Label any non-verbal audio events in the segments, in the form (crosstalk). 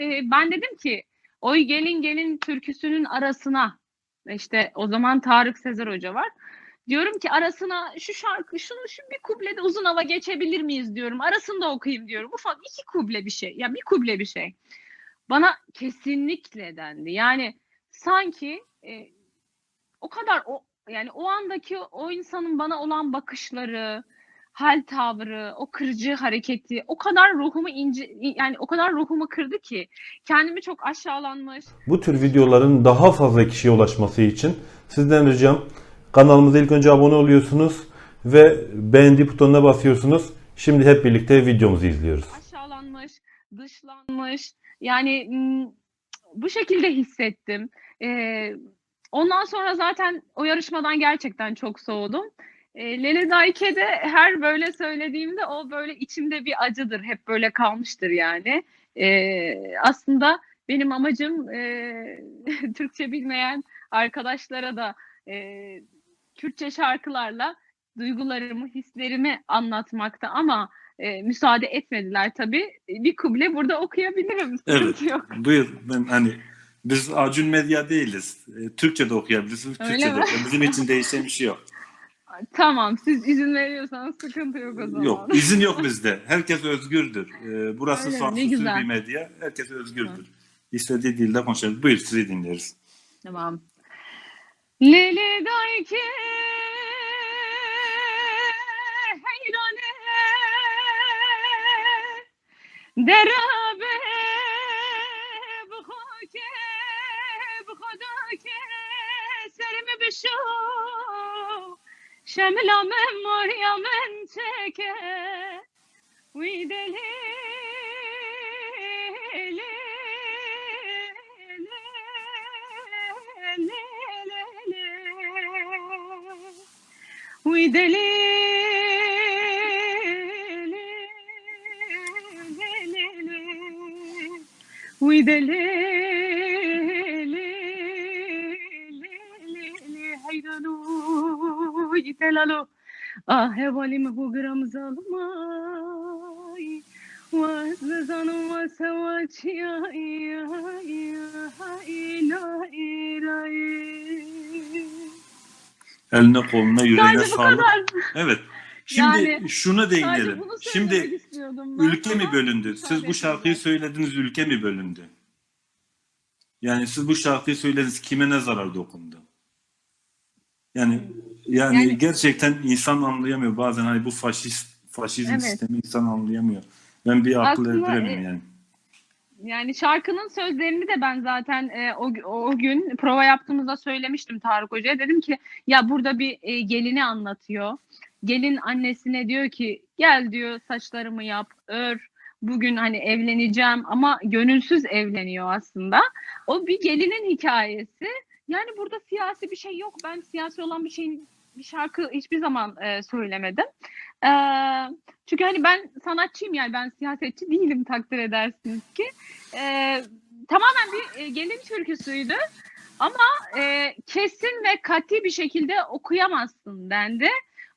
e, ben dedim ki oy gelin gelin türküsünün arasına işte o zaman Tarık Sezer Hoca var. Diyorum ki arasına şu şarkı şunu şu bir kublede uzun hava geçebilir miyiz diyorum. Arasında okuyayım diyorum. Ufak iki kuble bir şey. Ya bir kuble bir şey. Bana kesinlikle dendi. Yani sanki e, o kadar o yani o andaki o insanın bana olan bakışları, hal tavrı, o kırıcı hareketi o kadar ruhumu ince yani o kadar ruhumu kırdı ki kendimi çok aşağılanmış. Bu tür videoların daha fazla kişiye ulaşması için sizden ricam kanalımıza ilk önce abone oluyorsunuz ve beğendi butonuna basıyorsunuz. Şimdi hep birlikte videomuzu izliyoruz. aşağılanmış, dışlanmış. Yani bu şekilde hissettim. Ee, ondan sonra zaten o yarışmadan gerçekten çok soğudum. E, Lele Dayke'de her böyle söylediğimde o böyle içimde bir acıdır. Hep böyle kalmıştır yani. Ee, aslında benim amacım e, (laughs) Türkçe bilmeyen arkadaşlara da e, Kürtçe şarkılarla duygularımı, hislerimi anlatmakta ama e, müsaade etmediler tabii. Bir kuble burada okuyabilirim. Evet. Yok. Buyur. Ben hani biz Acun Medya değiliz. E, Türkçe de okuyabilirsiniz, Öyle Türkçe de mi? okuyabilirsiniz. Bizim için değişen bir şey yok. Tamam siz izin veriyorsanız sıkıntı yok o zaman. Yok, izin yok bizde. Herkes özgürdür. E, burası Öyle sansürsüz bir medya. Herkes özgürdür. İstediği dilde konuşabilir. Buyur sizi dinleriz. Tamam. Lele dayke heyrane derabe Şemla men Maria men çeke. Uy deli Uy deli Uy deli ho yitelalo ah hevalim ho gram zalmay vaz zanum vasachiya ya ila ila Eline koluna yüreğine Sadece sağlık. Evet. Şimdi yani, şuna değinelim. Şimdi ülke mi bölündü? Siz bu şarkıyı söylediniz ülke mi bölündü? Yani siz bu şarkıyı söylediniz kime ne zarar dokundu? Yani yani, Yani- gerçekten insan anlayamıyor bazen hani bu faşist faşizm Evet. sistemi insan anlayamıyor. Ben bir akıl erdiremiyorum e, yani. Yani şarkının sözlerini de ben zaten e, o, o gün prova yaptığımızda söylemiştim Tarık Hoca'ya. Dedim ki ya burada bir e, gelini anlatıyor. Gelin annesine diyor ki gel diyor saçlarımı yap, ör. Bugün hani evleneceğim ama gönülsüz evleniyor aslında. O bir gelinin hikayesi. Yani burada siyasi bir şey yok. Ben siyasi olan bir şeyin bir şarkı hiçbir zaman e, söylemedim. E, çünkü hani ben sanatçıyım yani ben siyasetçi değilim takdir edersiniz ki. E, tamamen bir e, gelin türküsüydü. Ama e, kesin ve katı bir şekilde okuyamazsın dendi.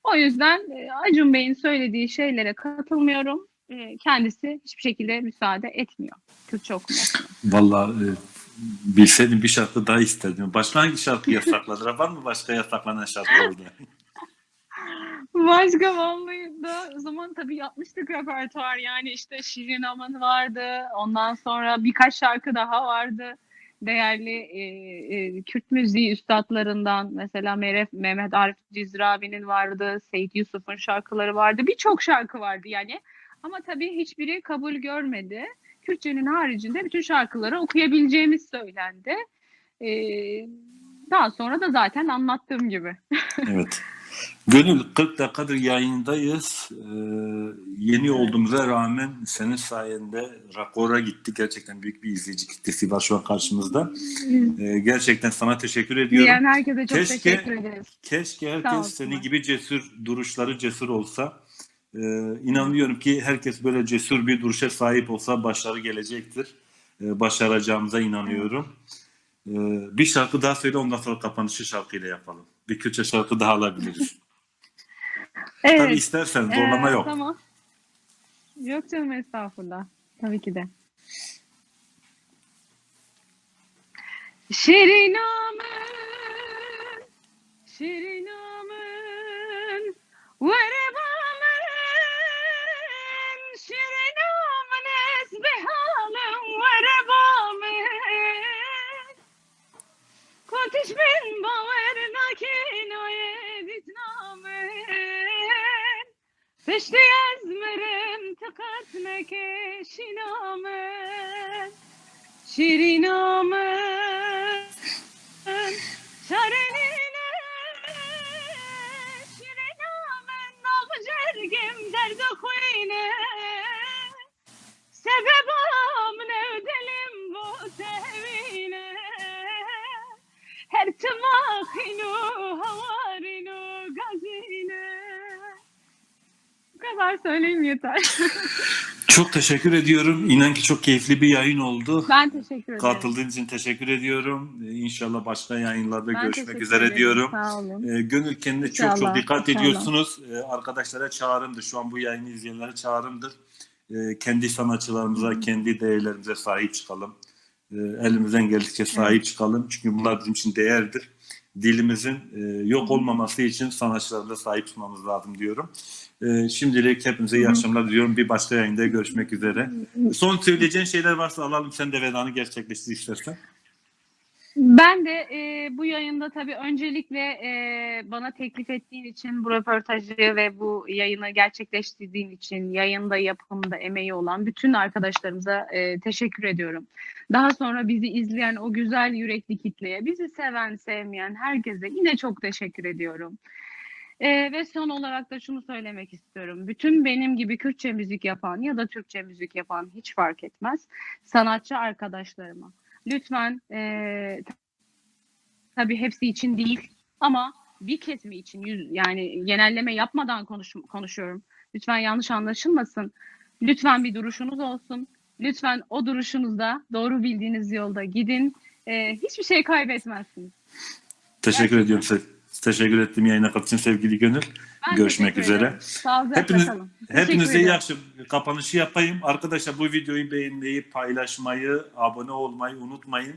O yüzden e, Acun Bey'in söylediği şeylere katılmıyorum. E, kendisi hiçbir şekilde müsaade etmiyor Türkçe okumasına. Vallahi e, bilseydim bir şarkı daha isterdim. Başka hangi şarkı yasakladılar? Var mı başka yasaklanan şarkı orada? (laughs) Başka vallahi da o zaman tabii yapmıştık repertuar yani işte Şirin Aman vardı ondan sonra birkaç şarkı daha vardı değerli e, e, Kürt müziği üstadlarından mesela Meref, Mehmet Arif Cizravi'nin vardı Seyit Yusuf'un şarkıları vardı birçok şarkı vardı yani ama tabii hiçbiri kabul görmedi Kürtçenin haricinde bütün şarkıları okuyabileceğimiz söylendi E, daha sonra da zaten anlattığım gibi. (laughs) Evet. Gönül 40 dakikadır yayındayız. Ee, yeni olduğumuza rağmen senin sayende rakora gittik. Gerçekten büyük bir izleyici kitlesi var şu an karşımızda. Ee, gerçekten sana teşekkür ediyorum. Diyen herkese çok Keşke- teşekkür ederiz. Keşke herkes senin gibi cesur, duruşları cesur olsa. Ee, inanıyorum ki herkes böyle cesur bir duruşa sahip olsa başarı gelecektir. Ee, başaracağımıza inanıyorum. Ee, bir şarkı daha söyle ondan sonra kapanışı şarkıyla yapalım. Bir Kürtçe şarkı daha alabiliriz. (laughs) Evet. Tabii istersen zorlama Ee, yok. Tamam. Yok canım estağfurullah. Tabii ki de. Şirinamın, Şirinamın, آتیش من باور نکن آیدیت نامه پشتی از مرم تقت نکشی نامه شیری نامه tımahinu havarinu gazine. Bu kadar söyleyeyim yeter. (laughs) Çok teşekkür ediyorum. İnan ki çok keyifli bir yayın oldu. Ben teşekkür ederim. Katıldığın için teşekkür ediyorum. Ee, İnşallah başka yayınlarda Ben görüşmek üzere ederim. diyorum. Sağ olun. Ee, Gönül kendine çok çok İnşallah, dikkat inşallah. ediyorsunuz. Ee, arkadaşlara çağrımdır. Şu an bu yayını izleyenlere çağrımdır. Kendi sanatçılarımıza, kendi değerlerimize sahip çıkalım. Elimizden geldikçe sahip çıkalım. Çünkü bunlar bizim için değerdir. Dilimizin e, yok olmaması için sanatçılarımıza sahip çıkmamız lazım diyorum. Ee, şimdilik hepinize iyi akşamlar diliyorum. Bir başka yayında görüşmek üzere. Son söyleyeceğin şeyler varsa alalım. Sen de vedanı gerçekleştir istersen. Ben de e, bu yayında tabii öncelikle e, bana teklif ettiğin için bu röportajı ve bu yayını gerçekleştirdiğin için yayında yapımında emeği olan bütün arkadaşlarımıza e, teşekkür ediyorum. Daha sonra bizi izleyen o güzel yürekli kitleye, bizi seven sevmeyen herkese yine çok teşekkür ediyorum. E, ve son olarak da şunu söylemek istiyorum. Bütün benim gibi Kürtçe müzik yapan ya da Türkçe müzik yapan hiç fark etmez. Sanatçı arkadaşlarıma lütfen e, tabii hepsi için değil ama bir kesimi için yüz, yani genelleme yapmadan konuş, konuşuyorum. Lütfen yanlış anlaşılmasın. Lütfen bir duruşunuz olsun. Lütfen o duruşunuzda doğru bildiğiniz yolda gidin. E, hiçbir şey kaybetmezsiniz. Teşekkür Gerçekten. ediyorum. Teşekkür ettim yayına katıldığın sevgili Gönül. Ben Görüşmek üzere. Hepiniz- Hepinize iyi akşam. Kapanışı yapayım. Arkadaşlar bu videoyu beğenmeyi, paylaşmayı, abone olmayı unutmayın.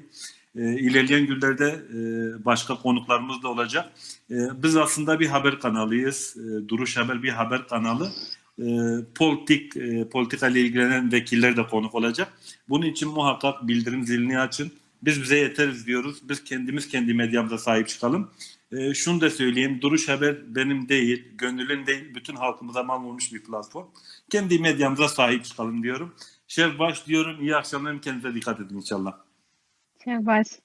Ee, ilerleyen günlerde e, başka konuklarımız da olacak. Ee, biz aslında bir haber kanalıyız. Ee, Duruş Haber bir haber kanalı. Ee, politik, e, politika ile ilgilenen vekiller de konuk olacak. Bunun için muhakkak bildirim zilini açın. Biz bize yeteriz diyoruz. Biz kendimiz kendi medyamıza sahip çıkalım. Ee, şunu da söyleyeyim. Duruş Haber benim değil, gönülün değil, bütün halkımıza mal olmuş bir platform. Kendi medyamıza sahip çıkalım diyorum. Şef baş diyorum. İyi akşamlar. Kendinize dikkat edin inşallah. Ja, weiß.